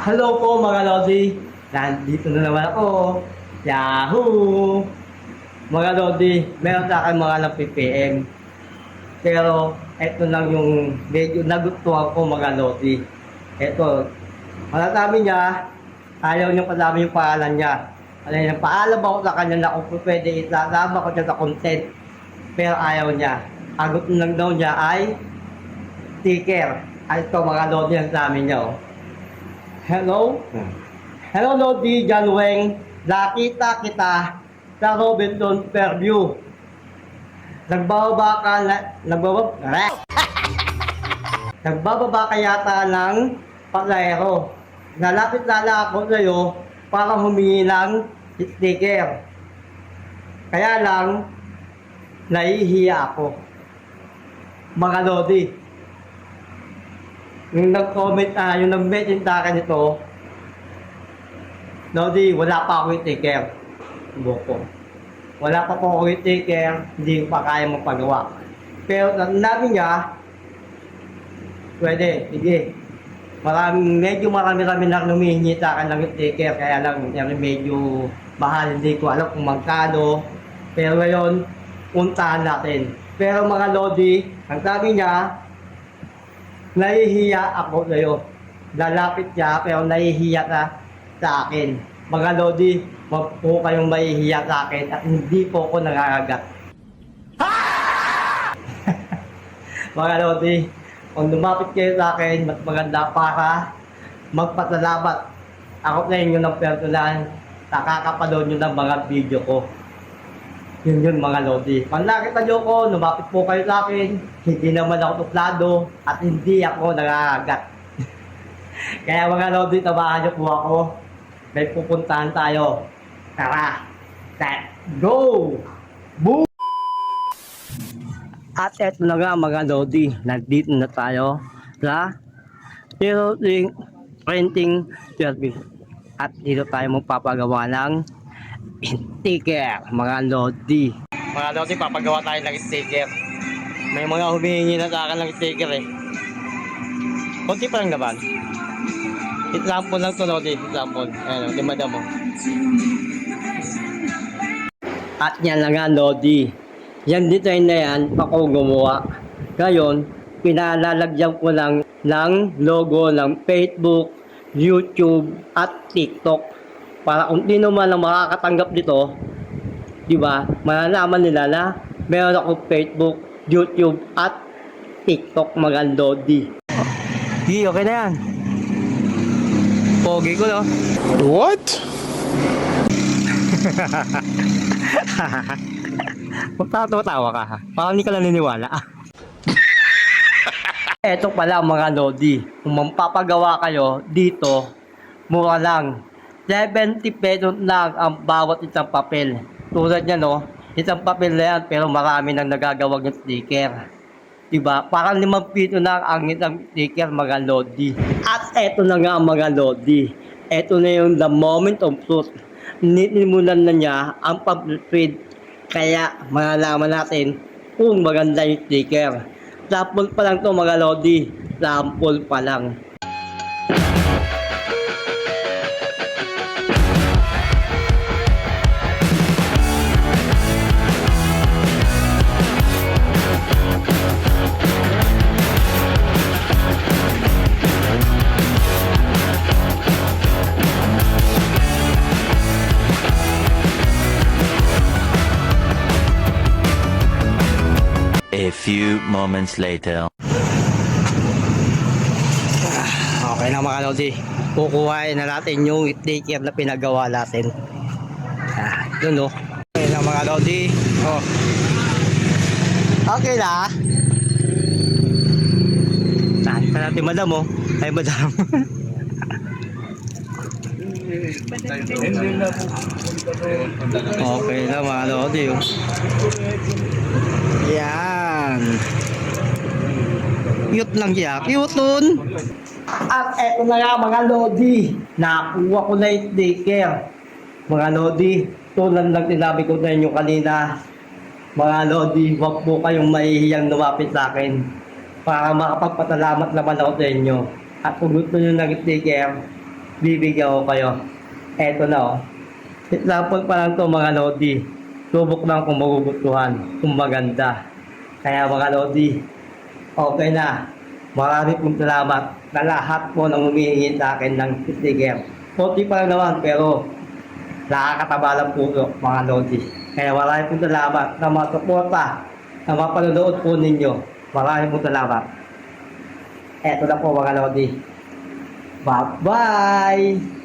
Hello po mga Lodi. Nandito na naman ako. Yahoo! Mga Lodi, meron sa akin mga ng PPM. Pero eto lang yung medyo nagustuhan ko mga Lodi. Eto, malatami niya, ayaw niya padami yung pangalan niya. Ano niya, paalam ako sa kanya na kung pwede isasama ko siya sa content. Pero ayaw niya. Agot lang daw niya ay sticker. Ay ito mga Lodi ang sa amin niya. Oh. Hello? Hello, Lodi John Weng. Nakita kita sa Robinson Fairview. Nagbababa ka na... Nagbababa... Nagbababa ka yata ng pasahero. Nalapit na lang ako sa'yo para humingi ng sticker. Kaya lang, nahihiya ako. Mga Lodi, yung nag-comment, ah, yung nag-message sa akin ito, Lodi, wala pa ako yung sticker. Buko. Wala pa po ako yung sticker, hindi ko pa kaya magpagawa. Pero namin niya, pwede, sige. Maraming, medyo marami-rami na lumihingi sa akin ng sticker, kaya lang medyo mahal, hindi ko alam kung magkano. Pero ngayon, puntahan natin. Pero mga Lodi, ang sabi niya, nahihiya ako sa'yo. Lalapit siya, pero nahihiya ka sa akin. Mga Lodi, wag po kayong mahihiya sa akin at hindi po ako nangangagat. mga Lodi, kung lumapit kayo sa akin, mas maganda para magpasalamat ako sa inyo ng personal, nakakapanood nyo ng mga video ko. Yun yun mga Lodi. Pag nakita nyo ko, lumapit po kayo sa akin, hindi naman ako tuplado at hindi ako nangangagat. Kaya mga Lodi, tabahan nyo po ako. May pupuntahan tayo. Tara! Let's go! Boom! At eto na nga mga Lodi, nandito na tayo sa Printing Printing Service. At dito tayo magpapagawa ng sticker, mga Lodi. Mga Lodi, papagawa tayo ng sticker. May mga humihingi na sa akin ng sticker eh. Kunti pa lang naman. Example lang to Lodi, example. Ayan, di madam mo. At yan na nga Lodi. Yan design na yan, ako gumawa. Ngayon, pinalalagyan ko lang ng logo ng Facebook, YouTube, at TikTok. Para kung di naman ang makakatanggap dito, di ba, malalaman nila na meron ako Facebook, YouTube, at TikTok mga Lodi. Di, okay na yan. Pogi ko, no? What? Magtatawa ka ha. Parang hindi ka naniniwala. Eto pala mga Lodi. Kung magpapagawa kayo dito, mura lang. 70 pesos lang ang bawat isang papel. Tulad niya no, isang papel na yan pero marami nang nagagawag ng sticker. Diba? Parang limang piso na ang isang sticker mga Lodi. At eto na nga mga Lodi. Eto na yung the moment of truth. Ninimulan na niya ang pag-feed kaya malalaman natin kung maganda yung sticker. Sample pa lang to mga Lodi. Sample pa lang. Few moments later. Okay na mga Lodi. Kukuhain na natin yung sticker na pinagawa natin. Ah, dun oh. Okay na mga Lodi. Oh. Okay na. Pa natin madam oh. Ay madam. okay na mga Lodi oh. Yan. Cute lang siya. Cute nun. At eto na nga mga Lodi. Nakuha ko na yung sticker. Mga Lodi, tulad lang tinabi ko na inyo kanina. Mga Lodi, wag po kayong mahihiyang lumapit sa akin. Para makapagpasalamat naman ako sa inyo. At kung gusto nyo ng sticker, bibigyan ko kayo. Eto na oh. Example pa lang to mga Lodi. Subok lang kung magugustuhan, kung maganda. Kaya mga Lodi, okay na. Marami pong salamat na lahat po nang humihingi sa akin ng sticker. Konti pa lang naman pero nakakataba po ito, mga Lodi. Kaya marami pong salamat na masuporta, na mapanonood po ninyo. Marami pong salamat. Eto na po mga Lodi. Bye-bye!